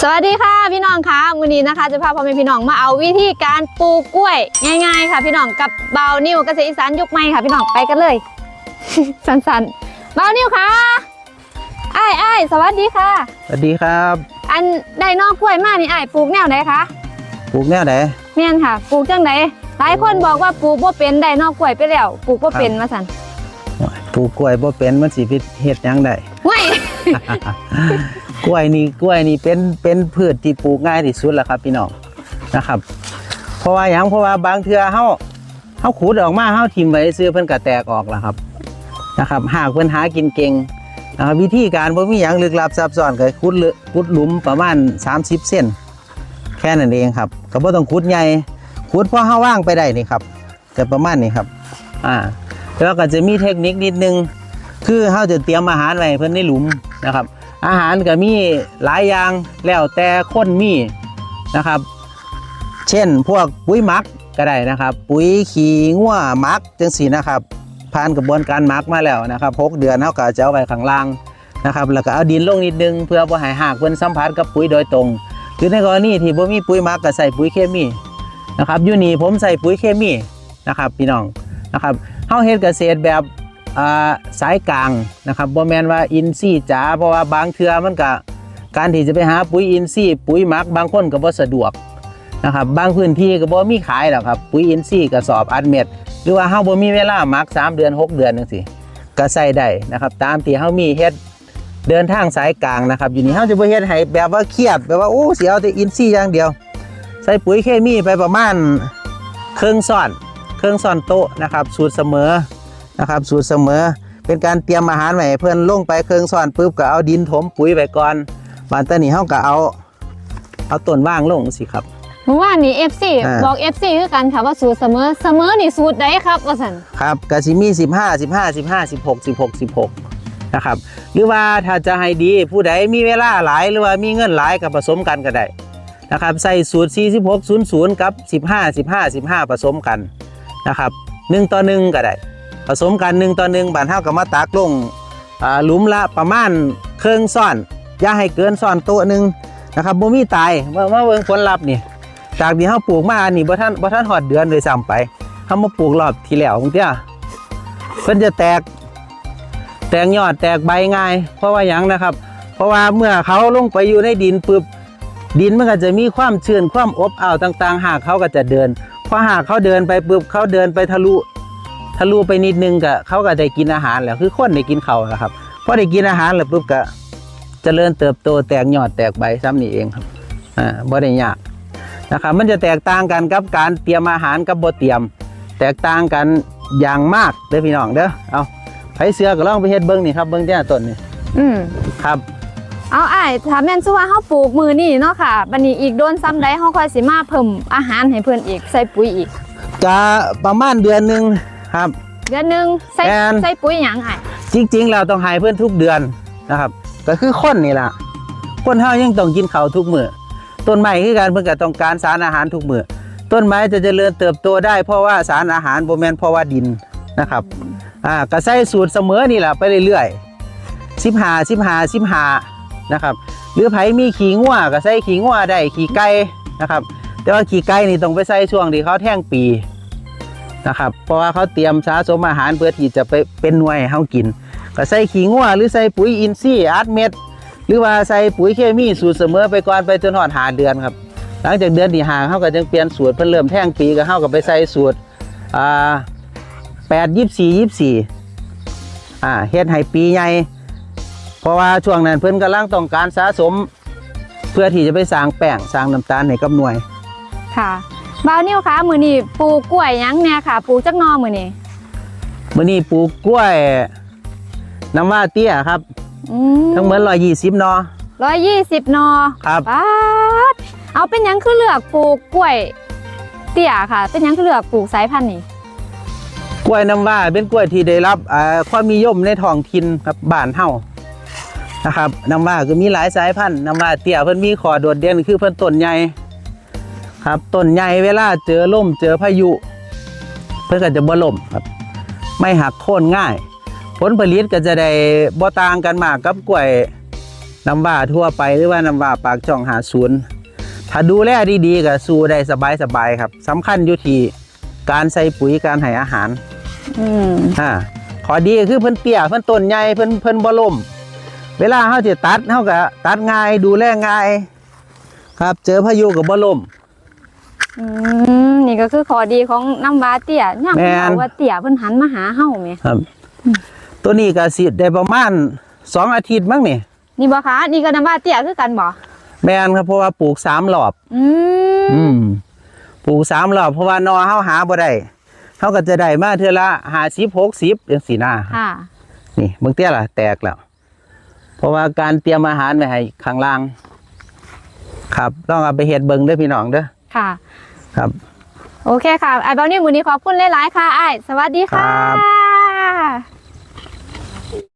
สวัสดีค่ะพี่น้องคะวันนี้นะคะ จะพาพ่อแม่พี่น้องมาเอาวิธีการปลูกกล้วย ง่าย ๆ ค่ะ พี่น้องกับเบานิวเกษตรอีสานยุคใหม่ค่ะ พี่น้องไปกันเลย สันๆเบานิวค่ะไอ้ไอ้ายสวัสดีค่ะ สวัสดีครับ อันได้นอกกล้วยมานี่ไอ้ายปลูกแนวไหนคะปลูกแนวไหนแม่นค่ะปลูกจังไดหลายคนบอกว่าปลูกบ่เป็นได้นอกกล้วยไปแล้วปลูกบ่เป็นมาสั่นปลูกกล้วยบ่เป็นมันสิไปเฮ็ดหยังได้ว้ย กล้วยนี่กล้วยนี่เป็นเป็นพืชที่ปลูกง่ายที่สุดแล้วครับพี่น้องนะครับ เพราะว่าหยังเพราะว่าบางเทือเฮาเฮาขุดออกมาเฮาทิ่มไว้ซื้อเพิ่นก็แตกออกแล้วครับนะครับ หากเพิ่นหากินเก่งนะครับวิธีการบ่มีหยังลึกลับซับซ้อนก็ขุดลึขุดหลุมประมาณ 30เซนแค่นั้นเองครับก็บ่ต้องขุดใหญ่ขุดพอเฮาว่างไปได้นี่ครับจะประมาณนี้ครับอ่าแล้วก็จะมีเทคนิคนิดนึง คือเราจะเตรียมอาหารไว้เพิ่นในหลุมนะครับ อาหารก็มีหลายอย่างแล้วแต่คนมีนะครับ เช่นพวกปุ๋ยหมักก็ได้นะครับ ปุ๋ยขี้งัวหมักจังสีนะครับ ผ่านกระบวนการหมักมาแล้วนะครับหกเดือนเขาก็จะเอาไว้ข้างล่างนะครับแล้วก็เอาดินลงนิดนึงเพื่อบ่ให้หากเพิ่นสัมผัสกับปุ๋ยโดยตรงหรือในกรณีที่บ่มีปุ๋ยหมักก็ใส่ปุ๋ยเคมีนะครับอยู่นี่ผมใส่ปุ๋ยเคมีนะครับ พี่น้องนะครับเฮาเฮ็ดเกษตรแบบ สายกลางนะครับบ่แม่นว่าอินทรีย์จ๋าเพราะว่าบางเทือมันก็การที่จะไปหาปุ๋ยอินทรีย์ปุ๋ยมักบางคนก็บ่สะดวกนะครับบางพื้นที่ก็บ่มีขายหรอกครับปุ๋ยอินทรีย์กระสอบอัดเม็ดหรือว่าเฮาบ่มีเวลามัก 3 เดือน 6 เดือนจังซี่ก็ใส่ได้นะครับ ตามที่เฮามีเฮ็ดเดินทางสายกลางนะครับ อยู่นี่เฮาจะบ่เฮ็ดให้แบบว่าเครียดแบบว่าโอ้สิเอาแต่อินทรีย์อย่างเดียว ใส่ปุ๋ยเคมีไปประมาณเครึ่องซ้อนครึ่องซ้อนโต๊ะนะครับ สูตรเสมอ นะครับ สูตรเสมอ เป็นการเตรียมอาหารไว้ให้เพิ่นลงไปครึ่งซ้อนปุ๊บก็เอาดินถมปุ๋ยไปก่อนบานตอนนี้เฮาก็เอา เอาต้นว่างลงสิครับเมื่อวานนี้ FC อ่าบอก FC คือกันค่ะว่าสูตรเสมอเสมอนี่สูตรใดครับว่าสั่นครับก็สิมี15 15 15 16 16 16นะครับหรือว่าถ้าจะให้ดีผู้ใดมีเวลาหลายหรือว่ามีเงินหลายก็ผสมกันก็ได้นะครับใส่สูตร 46 00 กับ 15 15 15 ผสมกันนะครับ1ต่อ1ก็ได้ ผสมกัน1ต่อ1บานเท่ากับมาตักลงอ่าหลุมละประมาณเครื่องซ่อนอย่าให้เกินซ่อนต๊ะหนึ่งนะครับบ่มีตายมามาเบิ่งผลลัพธ์นี่จากที่เฮาปลูกมาอันนี้บ่ทันบ่ทันฮอดเดือนเลยซ้ำไปเขามาปลูกรอบที่แล้วบางเทีเพิ่นจะแตก แตกยอดแตกใบง่าย เพราะว่าหยังนะครับ เพราะว่าเมื่อเขาลงไปอยู่ในดินปุ๊บดินมันก็จะมีความชื้นความอบอ้าวต่าง ๆ หากเขาก็จะเดินพอหากเขาเดินไปปุ๊บเขาเดินไปทะลุ ทะลุไปนิดนึงก็เขาก็ได้กินอาหารแล้วคือคนได้กินเขาวแล้วครับพอได้กินอาหารแล้วปุ๊บก็เจริญเติบโตแตกยอดแตกใบซ้ำนี่เองครับอ่าบ่ได้ยากนะครับมันจะแตกต่างกันกับการเตรียมอาหารกับบ่เตรียม แตกต่างกันอย่างมากเด้อพี่น้องเด้อเอาไผเสือก็ลองไปเฮ็ดเบิ่งนี่ครับเบิ่งเจ้าต้นนี่อืมครับเอาอ้ายถ้าแม่นสิว่าเฮาปลูกมือนี่เนาะค่ะบัดนี้อีกโดนซ้ำใดเฮาค่อยสิมาเพิ่มอาหารให้เพิ่นอีกใส่ปุ๋ยอีกจะประมาณเดือนหนึง ครับ เดือนหนึงใส่แม่น ใส่ปุ๋ยหยังอ้ายจริง ๆ เราต้องให้เพื่อนทุกเดือนนะครับ ก็คือคนนี่ล่ะคนเฮายังต้องกินข้าวทุกมื้อต้นไม้คือการเพิ่นก็ต้องการสารอาหารทุกมื้อต้นไม้จะเจริญเติบโตได้ เพราะว่าสารอาหารบ่แม่นเพราะว่าดินนะครับอ่าก็ใส่สูตรเสมอนี่แหละไปเรื่อยๆ15 15 15นะครับ หรือไผมีขี้งัวก็ใส่ขี้งัวได้ขี้ไก่นะครับ แต่ว่าขี้ไก่นี่ต้องไปใส่ช่วงที่เขาแท่งปี นะครับ เพราะว่าเขาเตรียมสะสมอาหารเพื่อที่จะไปเป็นหน่วยให้เขากิน ก็ใส่ขี้งัวหรือใส่ปุ๋ยอินทรีย์อัดเม็ดหรือว่าใส่ปุ๋ยเคมีสูตรเสมอไปก่อนไปจนหอดหาเดือนครับ หลังจากเดือนที่ห่างเขาก็จะเปลี่ยนสูตรเพิ่นเริ่มแท่งปีก็เขาก็ไปใส่สูตรอ่าแปดยี่สี่ยี่สี่อ่าเฮ็ดให้ปีใหญ่เพราะว่าช่วงนั้นเพิ่นกำลังต้องการสะสม เพื่อที่จะไปสร้างแป้งสร้างน้ำตาลให้กับหน่วยค่ะ บ่าวนิวคะมื้อนี้ปลูกกล้วยหยังแหน่ค่ะปลูกจักหนอมื้อนี้มื่อนี้ปลูกกล้วย น้ำว่าเตี้ยครับ อืมทั้งหมดร้อยยี่สิบนอ120หนอครับ ป๊าดเอาเป็นหยังคือเลือกปลูกกล้วย เตี้ยค่ะ เป็นหยังคือเลือกปลูกสายพันธุ์นี้กล้วยน้ำว่าเป็นกล้วยที่ได้รับอ่าความนิยมในท้องถิ่นครับบ้านเฮานะครับน้ำว่าก็มีหลายสายพันธุ์น้ำว่าเตี้ยเพิ่นมีขอโดดเด่นคือเพิ่นต้นใหญ่ ครับต้นใหญ่เวลาเจอลมเจอพายุ เพิ่นก็จะบ่ล่มครับ ไม่หักโค่นง่าย ผลผลิตก็จะได้บ่ต่างกันมากกับกล้วยน้ำว่าทั่วไปหรือว่าน้ำว่าปากช่องหาศูนย์ถ้าดูแลดีๆก็สู้ได้สบายๆครับสำคัญอยู่ที่การใส่ปุ๋ยการให้อาหารอืมอ่าขอดีก็คือเพิ่นเตี้ยเพิ่นต้นใหญ่เพิ่นเพิ่นบ่ล่ม เวลาเฮาจะตัดเฮาก็ตัดง่ายดูแลง่าย ครับ เจอพายุก็บ่ล่ม อืมนี่ก็คือข้อดีของน้ำว้าเตี้ยย่างแม่เพิ่นนเอาว่าเตี้ยเพิ่นหันมาหาเฮาแหมครับ ตัวนี้ก็สิได้ประมาณสองอาทิตย์มั้งนี่นี่บ่คะนี่ก็น้ำว้าเตี้ยคือกันบ่แม่นครับเพราะว่าปลูกสามรอบ อืมอืมปลูกสามรอบเพราะว่านอเฮาหาบ่ได้เฮาก็จะได้มาเทื่อละ50 60จังซี่นะค่ะ นี่เบิ่งเตี้ยล่ะแตกแล้ว เพราะว่าการเตรียมอาหารไว้ให้ข้างล่าง ครับต้องเอาไปเฮ็ดเบิ่งเด้อพี่น้องเด้อ ค่ะ ครับ โอเคค่ะไอ้เบานี่มื้อนี้ขอบคุณหลาย ๆ ค่ะไอ้ายสวัสดีค่ะ ครับ